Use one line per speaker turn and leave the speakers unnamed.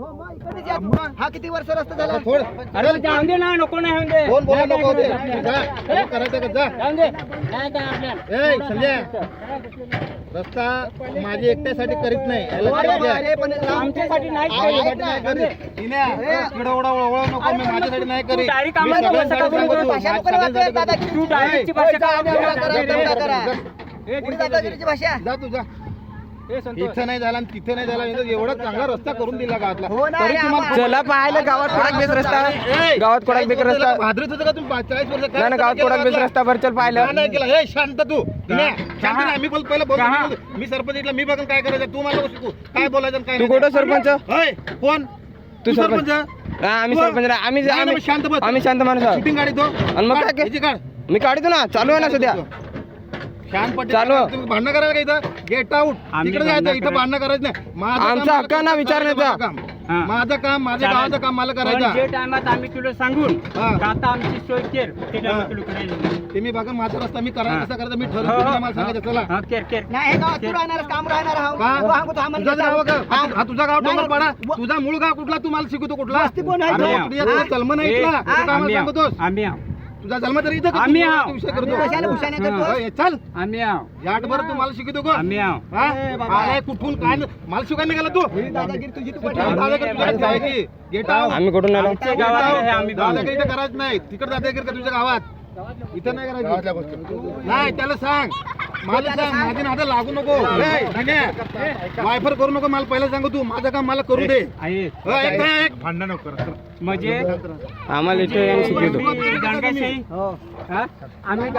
हा किती वर्ष रस्ता झाला?
थोड
अरे जाऊन दे ना नको नाही होऊन दे.
कोण बोला नको ते
करायचं
जा
आपल्याला.
तू करायचं का? जा.
जाऊन दे. नाही काय आपल्याला.
ए संजय रस्ता माझी एकट्यासाठी करीत नाही.
आमच्यासाठी नाही
माझ्यासाठी. नाही करीत.
तू. डायरेक्टची भाषा
जा, भाषा
तू जा. इथं नाही झाला आणि तिथे नाही झाला म्हणजे एवढा चांगला रस्ता करून दिला गावातला.
हो
तरी तुम्हाला
चला पाहायला गावात कोणाक बेस रस्ता?
ए,
गावात कोणाक बेस रस्ता?
भाद्रीत होतं का तुम्ही चाळीस वर्ष काय
नाही ना गावात
केलं
कोणाक बेस
गावातला?
रस्ता भर चल पाहिलं
का नाही केला. हे शांत तू. शांत? नाही मी बोल पहिलं बोल? मी सरपंच इथला मी बघून काय करायचं तू मला शिकू. काय बोलायचं आणि काय
तू
नाही.
कुठं सरपंच?
होय कोण?
तू सरपंच. हा, आम्ही
तू-
सरपंच नाही. आम्ही
नाही शांत बस.
आम्ही शांत माणूस आहोत.
शूटिंग गाडी तो
आणि मग काय? के-
ह्याची काढ.
मी काढतो ना चालू आहे ना सध्या.
पट्टी
चालू.
तुम्ही भांडणं करायला का इथं गेट आउट
आम्ही
तिकडे जायचं
भांडणं
इथं भांडणं करायचं नाही माझं काम
आमचा
मला
हक्क ना विचारण्याचा.
माझं काम. माझं काम माझ्या. गावाचं काम मला
पण जे
करायचं
टायमात आम्ही सांगून
हा.
का आता आमची सोय केर ते
हा. ते मी बघा माझा रस्ता मी करायला
हा.
कसा करायचा मी ठरवतो. तुम्ही मला सांगायचं चला
हा, केर केर
नाही हे गावात तू राहणार काम राहणार हा.
का
तो आम्हाला
तुझं गाव का
हा.
हा तुझा गाव
नाही,
डोंगर पाडा
व-
तुझा मूळ गाव कुठला तू मला शिकवतो कुठला
वस्ती कोण आहे?
अरे,
आम्ही
तुझ्या काय. सांगतोस
आहो.
तुझा जन्म तरी इथं
आम्ही
मला
आहो.
विषय करतो
कशाला
हा.
करतो
चल
आम्ही आहो
तू मला शिकवतो का
आम्ही आहो
हा?
ए, बाबा.
आलाय कुठून काय. मला शिकायला निघाला तू
ही दादागिरी तुझी तू
दादागिरी
पटवून.
तुझ्याकडे जायची. Get out.
आम्ही कुठून आलो
आमच्या गावात आहे, आम्ही पाहू.
दादागिरी इथं करायचं नाही तिकडे दादागिरी का तुझ्या गावात इथं नाही करायची नाही त्याला सांग मला सांग माझी नादा लागू नको. वायफर करू नको मला पहिला सांगू तू. माझं काम मला करू दे. हो. भांडण नको करू.
म्हणजे?
आम्हाला इथे शिकवतो
हो.
हा? आम्ही